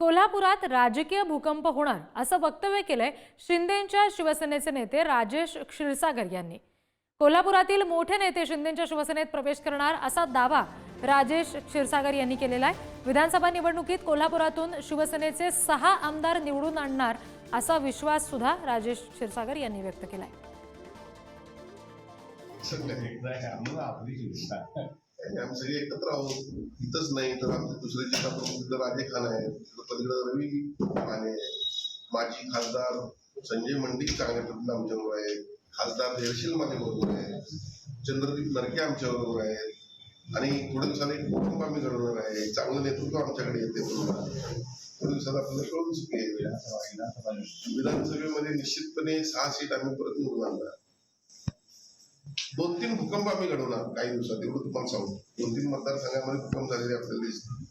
कोल्हापुरात राजकीय भूकंप होणार असं वक्तव्य केलंय शिंदेच्या शिवसेनेचे नेते राजेश क्षीरसागर यांनी. कोल्हापुरातील मोठे नेते शिंदेच्या शिवसेनेत प्रवेश करणार असा दावा राजेश क्षीरसागर यांनी केलेला आहे. विधानसभा निवडणुकीत कोल्हापुरातून शिवसेनेचे सहा आमदार निवडून आणणार असा विश्वास सुद्धा राजेश क्षीरसागर यांनी व्यक्त केलाय. आणि आम्ही सगळे एकत्र आहोत. इथंच नाही तर आमचे दुसरे जिल्हा प्रमुख राजे खान आहे पलीकडे रवी माने आहे. माजी खासदार संजय मंडिक चांगल्या पद्धतीने आमच्याबरोबर आहे खासदार देवशील माझ्या बरोबर आहे चंद्रदीप नरके आमच्या बरोबर आहेत. आणि थोड्या दिवसाला एक कुटुंब आम्ही घडवणार आहे. चांगलं नेतृत्व आमच्याकडे येते. पुन्हा थोड्या दिवसात आपल्याला कळून चुकी विधानसभेमध्ये निश्चितपणे सहा सीट आम्ही परत निवडून आणणार. दोन तीन भूकंप आम्ही घडवणार काही दिवसात. एवढं तुम्हाला सांगू. दोन तीन मतदारसंघामध्ये भूकंप झालेले आपल्याला दिसतात.